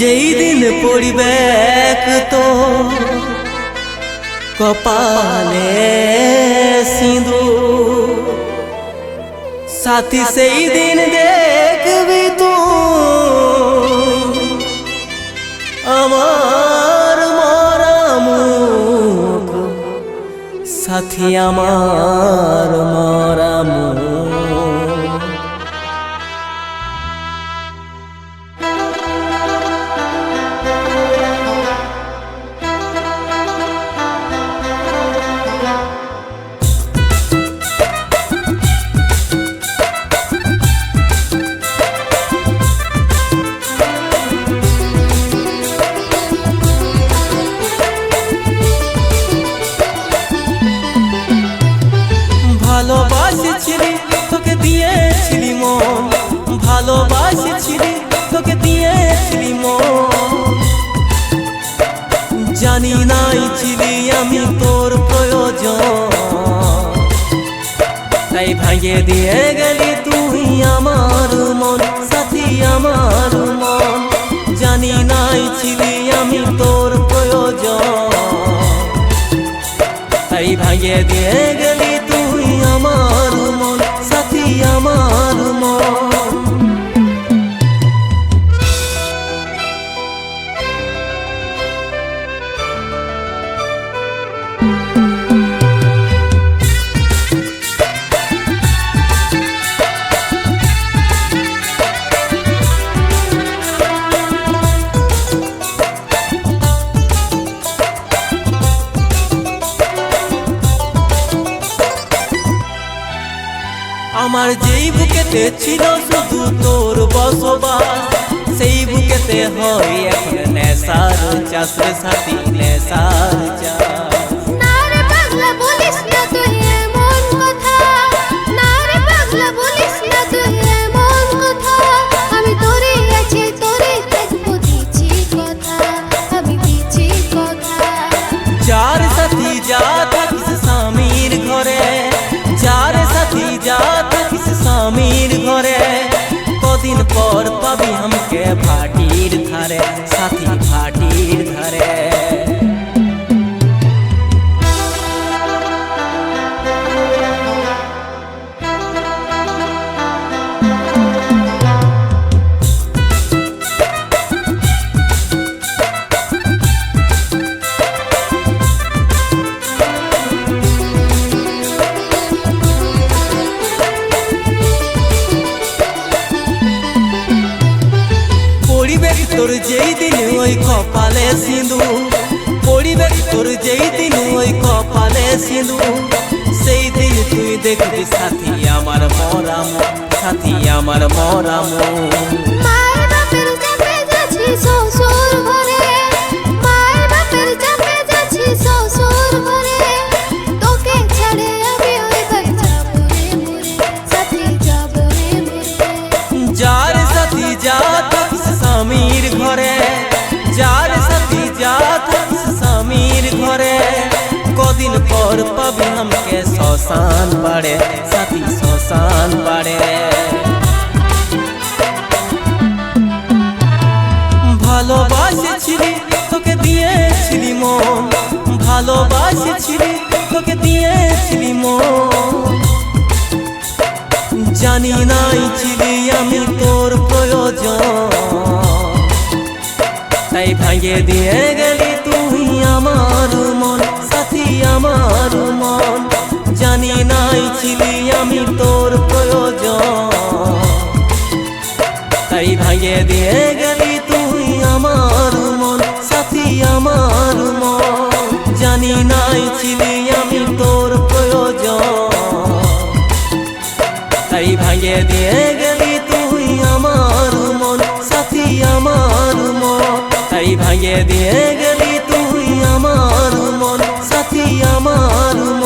যেই দিন পড়িবে তো। কপালে সিঁদু সাথী সেই দিন দেখবি তো। আমার মরা সাথী আমার ভাঙিয়ে দিয়ে গেলি তুই আমার মন, সাথী আমার মন। জানি নাই ছিলি আমি তোর প্রয়োজন। তাই ভাঙিয়ে দিয়ে গেলি আমার যেই বুকেতে ছিল শুধু তোর বসবাস, সেই বুকেতে হয় এখন নেশার চাষের সাথী, নেশার थारे साथी भाटी धरे তোর যেই দিন ওই কপালে সিঁদু পড়িবে তোর যেই দিন ওই কপালে সিঁদু সেই দিন তুই দেখবি সাথী আমার মরাম সাথী আমার মরাম মায়ের শ্মশান বাড়ে, সাথী শ্মশান বাড়ে। ভালোবাসেছিলি, তোকে দিয়েছিলি মন। ভালোবাসেছিলি, তোকে দিয়েছিলি মন। জানি নাই ছিলি আমি তোর প্রয়োজন। তাই ভাঙিয়ে দিয়ে গেলি তুই আমার মন, সাথী আমার মন। নাই ছিলি আমি তোর প্রয়োজন। তাই ভাঙে দিয়ে গেলি তুই আমার মন, সাথী আমার মন। জানি নাই ছিলি আমি তোর প্রয়োজন। তাই ভাঙে দিয়ে গেলি তুই আমার মন, সাথী আমার মন। তাই ভাঙে দিয়ে গেলি তুই আমার মন, সাথী আমার মন।